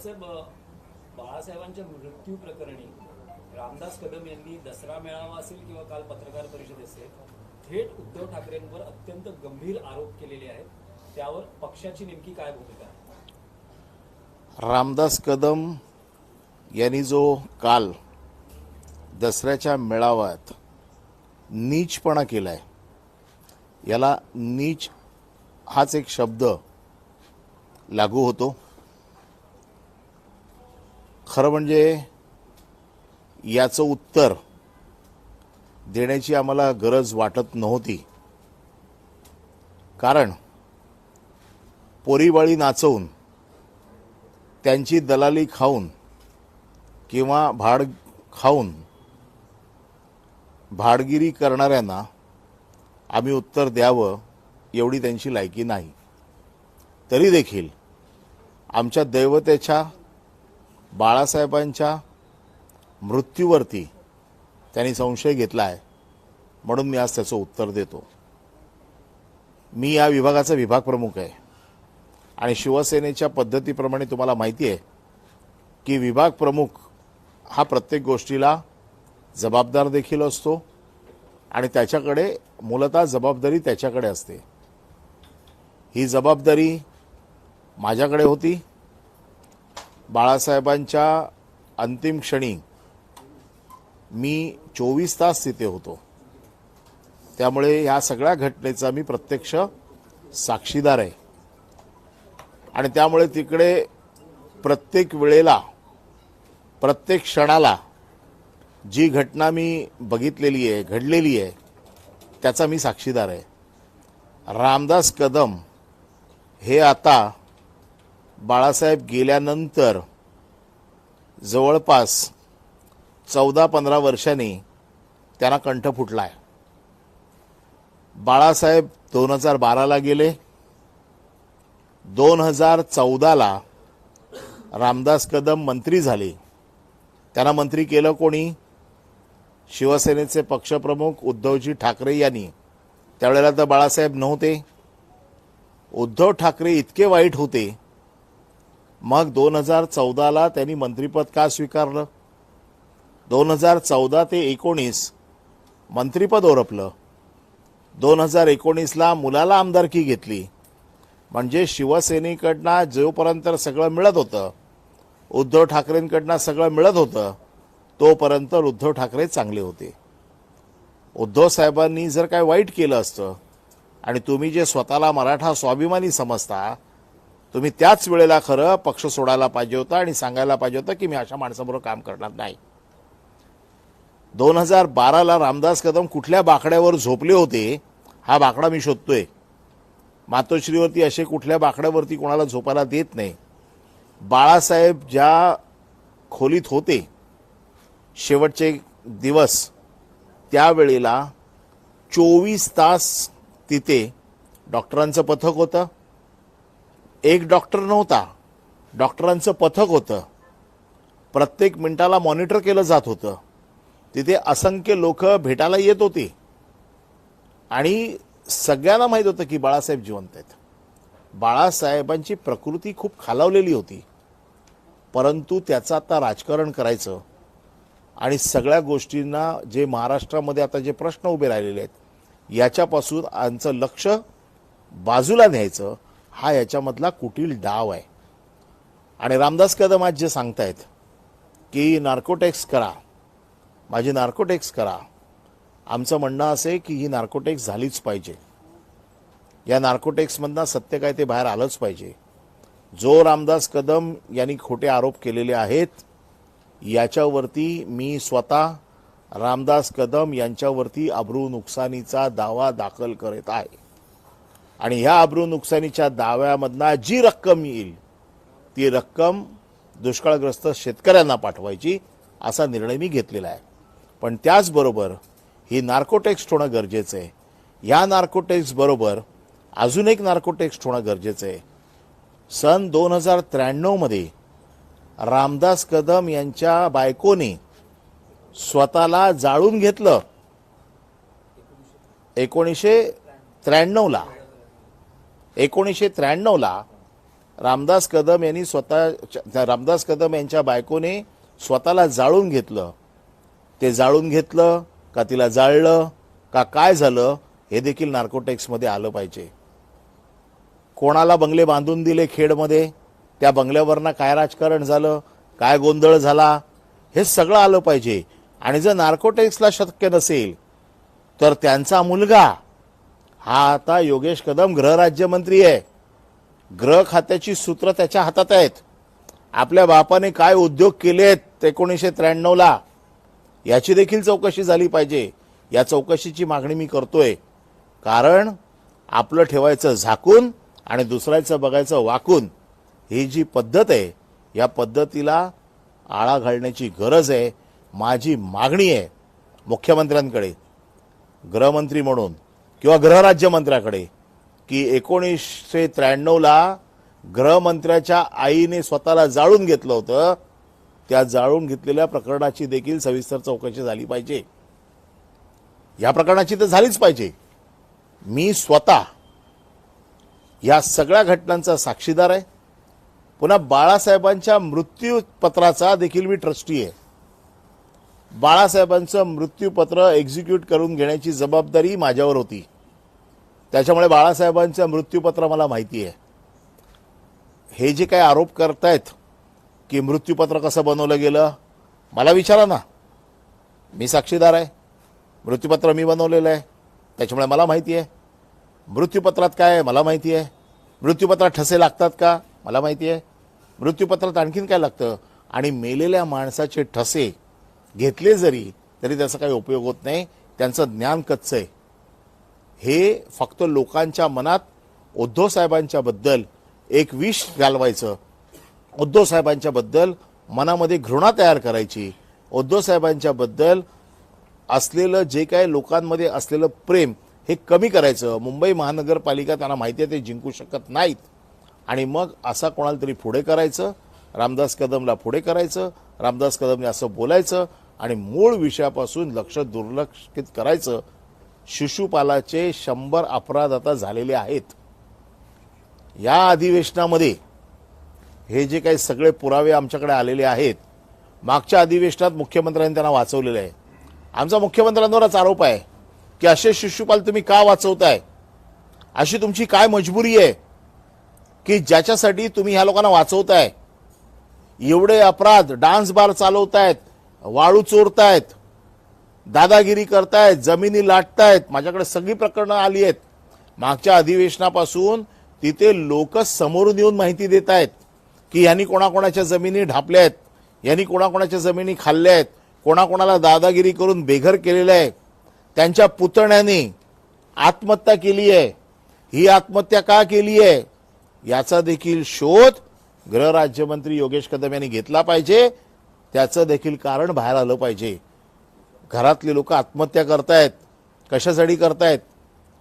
साहेब बाळासाहेबांच्या मृत्यू प्रकरणी रामदास कदम यांनी दसरा मेळावा असेल किंवा काल पत्रकार परिषद असेल थेट उद्धव ठाकरेंवर अत्यंत गंभीर आरोप केलेले आहेत. त्यावर पक्षाची नेमकी काय भूमिका आहे? रामदास कदम यांनी जो काल दसऱ्याच्या मेळाव्यात नीचपणा केलाय याला नीच हाच एक शब्द लागू होतो. खरं म्हणजे याचं उत्तर देण्याची आम्हाला गरज वाटत नव्हती. कारण पोरीबाळी नाचवून त्यांची दलाली खाऊन किंवा भाड खाऊन भाडगिरी करणाऱ्यांना आम्ही उत्तर द्यावं एवढी त्यांची लायकी नाही. तरी देखील आमच्या दैवतेच्या बाळासाहेबांच्या मृत्यूवरती त्यांनी संशय घेतला आहे म्हणून मी आज त्याचं उत्तर देतो. मी या विभागाचा विभाग प्रमुख आहे. आणि शिवसेनेच्या पद्धतीप्रमाणे तुम्हाला माहिती आहे की विभाग प्रमुख हा प्रत्येक गोष्टीला जबाबदार देखील असतो आणि त्याच्याकडे मूलतः जबाबदारी त्याच्याकडे असते. ही जबाबदारी माझ्याकडे होती बाळासाहेबांच्या अंतिम क्षणी मी चोवीस तास तिथे होतो. त्यामुळे ह्या सगळ्या घटनेचा मी प्रत्यक्ष साक्षीदार आहे. आणि त्यामुळे तिकडे प्रत्येक वेळेला प्रत्येक क्षणाला जी घटना मी बघितलेली आहे घडलेली आहे त्याचा मी साक्षीदार आहे. रामदास कदम हे आता बाळासाहेब गेल्यानंतर जवळपास चौदा पंधरा वर्षांनी त्यांना कंठ फुटला आहे बाळासाहेब दोन हजार बाराला गेले. दोन हजार चौदाला रामदास कदम मंत्री झाले. त्यांना मंत्री केलं कोणी? शिवसेनेचे पक्षप्रमुख उद्धवजी ठाकरे यांनी. त्यावेळेला तर बाळासाहेब नव्हते. उद्धव ठाकरे इतके वाईट होते. मग दोन हजार चौदाला त्यांनी मंत्रिपद का स्वीकारलं? दोन हजार चौदा ते एकोणीस मंत्रिपद ओरपलं. दोन हजार एकोणीसला मुलाला आमदारकी घेतली. म्हणजे शिवसेनेकडनं जोपर्यंत सगळं मिळत होतं उद्धव ठाकरेंकडनं सगळं मिळत होतं तोपर्यंत उद्धव ठाकरे चांगले होते. उद्धव साहेबांनी जर काय वाईट केलं असतं आणि तुम्ही जे स्वतःला मराठा स्वाभिमानी समजता तुम्ही त्याच वेळेला खरं पक्ष सोडायला पाहिजे होता आणि सांगायला पाहिजे होतं की मी अशा माणसाबरोबर काम करणार नाही. दोन हजार बाराला रामदास कदम कुठल्या बाकड्यावर झोपले होते हा बाकडा मी शोधतोय. मातोश्रीवरती असे कुठल्या बाकड्यावरती कोणाला झोपायला देत नाही. बाळासाहेब ज्या खोलीत होते शेवटचे दिवस त्यावेळेला चोवीस तास तिथे डॉक्टरांचं पथक होतं एक डॉक्टर नव्हता. डॉक्टरांचं पथक होतं. प्रत्येक मिनिटाला मॉनिटर केलं जात होतं. तिथे असंख्य लोक भेटायला येत होते. आणि सगळ्यांना माहीत होतं की बाळासाहेब जिवंत आहेत. बाळासाहेबांची प्रकृती खूप खालावलेली होती. परंतु त्याचं आता राजकारण करायचं आणि सगळ्या गोष्टींना जे महाराष्ट्रामध्ये आता जे प्रश्न उभे राहिलेले आहेत याच्यापासून आमचं लक्ष बाजूला न्यायचं. हा याच्यामधला कुटील डाव आहे. आणि रामदास कदम आज जे सांगतायत की नार्कोटेक्स करा माझी नार्कोटेक्स करा. आमचं म्हणणं असं आहे की ही नार्कोटेक्स झालीच पाहिजे. या नार्कोटेक्समधनं सत्य काय ते बाहेर आलंच पाहिजे. जो रामदास कदम यांनी खोटे आरोप केलेले आहेत याच्यावरती मी स्वतः रामदास कदम यांच्यावरती अब्रू नुकसानीचा दावा दाखल करत आहे. आणि ह्या अब्रू नुकसानीच्या दाव्यामधनं जी रक्कम येईल ती रक्कम दुष्काळग्रस्त शेतकऱ्यांना पाठवायची असा निर्णय मी घेतलेला आहे. पण त्याचबरोबर ही नार्कोटेक्स्ट होणं गरजेचं आहे. या नार्कोटेक्सबरोबर अजून एक नार्कोटेक्स होणं गरजेचं आहे. सन दोन हजार त्र्याण्णवमध्ये रामदास कदम यांच्या बायकोने स्वतःला जाळून घेतलं. एकोणीसशे त्र्याण्णवला एकोणीसशे त्र्याण्णवला रामदास कदम यांनी स्वतः रामदास कदम यांच्या बायकोने स्वतःला जाळून घेतलं. ते जाळून घेतलं का तिला जाळलं का काय झालं हे देखील नार्कोटेक्समध्ये आलं पाहिजे. कोणाला बंगले बांधून दिले खेडमध्ये? त्या बंगल्यावरनं काय राजकारण झालं? काय गोंधळ झाला? हे सगळं आलं पाहिजे. आणि जर नार्कोटेक्सला शक्य नसेल तर त्यांचा मुलगा हा आता योगेश कदम गृहराज्यमंत्री आहे. गृह खात्याची सूत्र त्याच्या हातात आहेत. आपल्या बापाने काय उद्योग केलेत एकोणीसशे त्र्याण्णवला याची देखील चौकशी झाली पाहिजे. या चौकशीची मागणी मी करतोय. कारण आपलं ठेवायचं झाकून आणि दुसऱ्याचं बघायचं वाकून ही जी पद्धत आहे या पद्धतीला आळा घालण्याची गरज आहे माझी मागणी आहे मुख्यमंत्र्यांकडे. गृहमंत्री म्हणून. किंवा गृहराज्यमंत्र्याकडे की एकोणीसशे त्र्याण्णवला गृहमंत्र्याच्या आईने स्वतःला जाळून घेतलं होतं. त्या जाळून घेतलेल्या प्रकरणाची देखील सविस्तर चौकशी झाली पाहिजे. या प्रकरणाची तर झालीच पाहिजे. मी स्वतः या सगळ्या घटनांचा साक्षीदार आहे. पुन्हा बाळासाहेबांच्या मृत्यूपत्राचा देखील मी ट्रस्टी आहे. बाळासाहेबांचं मृत्यूपत्र एक्झिक्यूट करून घेण्याची जबाबदारी माझ्यावर होती. त्याच्यामुळे बाळासाहेबांचं मृत्यूपत्र मला माहिती आहे. हे जे काही आरोप करतायत की मृत्यूपत्र कसं बनवलं गेलं मला विचारा ना. मी साक्षीदार आहे. मृत्यूपत्र मी बनवलेलं आहे. त्याच्यामुळे मला माहिती आहे. मृत्यूपत्रात काय आहे मला माहिती आहे. मृत्यूपत्रात ठसे लागतात का मला माहिती आहे. मृत्यूपत्रात आणखीन काय लागतं? आणि मेलेल्या माणसाचे ठसे घेतले जरी तरी त्याचा काही उपयोग होत नाही. त्यांचं ज्ञान कच्चं आहे. हे फक्त लोकांच्या मनात उद्धव साहेबांच्या बद्दल एक विष घालवायचं. उद्धव साहेबांच्या बद्दल मनामध्ये घृणा तयार करायची. उद्धव साहेबांच्या बद्दल असलेलं जे काही लोकांमध्ये असलेलं प्रेम हे कमी करायचं. मुंबई महानगरपालिका त्यांना माहिती आहे ते जिंकू शकत नाहीत. आणि मग असा कोणाला तरी पुढे करायचं. रामदास कदमला पुढे करायचं. रामदास कदमने असं बोलायचं. आणि मूळ विषयापासून लक्ष दुर्लक्षित करायचं. शिशुपालाचे शंभर अपराध आता झालेले आहेत. या अधिवेशनामध्ये हे जे काही सगळे पुरावे आमच्याकडे आलेले आहेत मागच्या अधिवेशनात मुख्यमंत्र्यांनी त्यांना वाचवलेलं आहे. आमचा मुख्यमंत्र्यांवरच आरोप आहे की असे शिशुपाल तुम्ही का वाचवताय? अशी तुमची काय मजबुरी आहे की ज्याच्यासाठी तुम्ही ह्या लोकांना वाचवताय? एवढे अपराध डान्स बार चालवतायत वाळू चोरतायत दादागिरी करतायत जमिनी लाटतायत माझ्याकडे सगळी प्रकरणं आली आहेत. मागच्या अधिवेशनापासून तिथे लोक समोरून येऊन माहिती देत आहेत की यांनी कोणाकोणाच्या जमिनी ढापल्या आहेत यांनी कोणाकोणाच्या जमिनी खाल्ल्या आहेत कोणाकोणाला दादागिरी करून बेघर केलेलं आहे. त्यांच्या पुतण्याने आत्महत्या केली आहे. ही आत्महत्या का केली आहे? याचा देखील शोध गृहराज्यमंत्री योगेश कदम यांनी घेतला पाहिजे. त्याचं देखील कारण बाहेर आलं पाहिजे. घरातले लोक आत्महत्या करतायत कशासाठी करतायत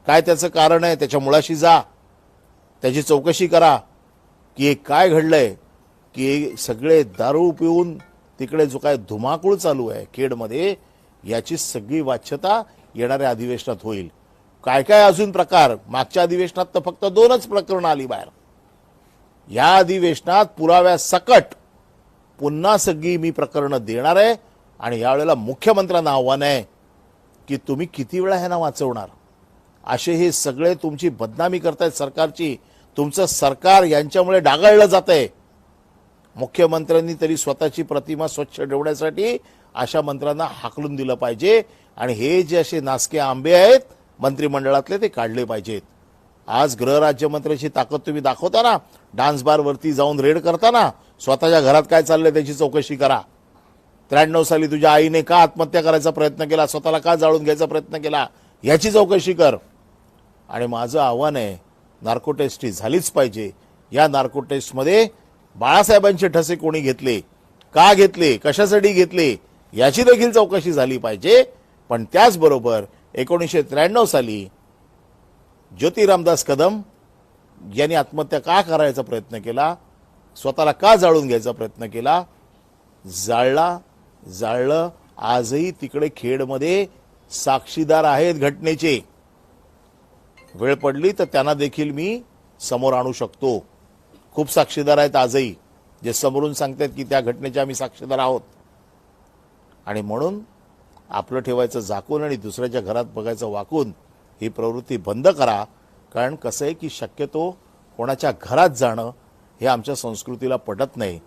काय त्याचं कारण आहे त्याच्या मुळाशी जा त्याची चौकशी करा की हे काय घडलंय की सगळे दारू पिऊन तिकडे जो काय धुमाकूळ चालू आहे खेडमध्ये याची सगळी वाच्यता येणाऱ्या अधिवेशनात होईल. काय काय अजून प्रकार? मागच्या अधिवेशनात तर फक्त दोनच प्रकरणं आली बाहेर. या अधिवेशनात पुराव्या सकट पुन्हा सगळी मी प्रकरणं देणार आहे. आणि यावेळेला मुख्यमंत्र्यांना आव्हान आहे की तुम्ही किती वेळा ह्यांना वाचवणार? असे हे सगळे तुमची बदनामी करतायत सरकारची. तुमचं सरकार यांच्यामुळे डागाळलं जात आहे मुख्यमंत्र्यांनी तरी स्वतःची प्रतिमा स्वच्छ ठेवण्यासाठी अशा मंत्र्यांना हाकलून दिलं पाहिजे. आणि हे जे असे नासके आंबे आहेत मंत्रिमंडळातले ते काढले पाहिजेत. आज गृहराज्यमंत्र्याची ताकद तुम्ही दाखवता ना डान्स बारवरती जाऊन रेड करताना स्वतःच्या घरात काय चाललंय त्याची चौकशी करा. त्र्याण्णव साली तुझ्या आईने का आत्महत्या करायचा प्रयत्न केला? स्वतःला का जाळून घ्यायचा प्रयत्न केला? याची चौकशी कर. आणि माझं आव्हान आहे नार्को टेस्ट ही झालीच पाहिजे. या नार्को टेस्टमध्ये बाळासाहेबांचे ठसे कोणी घेतले? का घेतले? कशासाठी घेतले? याची देखील चौकशी झाली पाहिजे. पण त्याचबरोबर एकोणीसशे त्र्याण्णव साली ज्योती रामदास कदम यांनी आत्महत्या का करायचा प्रयत्न केला? स्वतःला का जाळून घ्यायचा प्रयत्न केला? जाळला जाळलं आजही तिकडे खेडमध्ये साक्षीदार आहेत घटनेचे. वेळ पडली तर त्यांना देखील मी समोर आणू शकतो. खूप साक्षीदार आहेत आजही जे समोरून सांगतात की त्या घटनेचे आम्ही साक्षीदार आहोत. आणि म्हणून आपलं ठेवायचं झाकून आणि दुसऱ्याच्या घरात बघायचं वाकून ही प्रवृत्ती बंद करा कारण कसं आहे की शक्यतो कोणाच्या घरात जाणं हे आमच्या संस्कृतीला पटत नाही.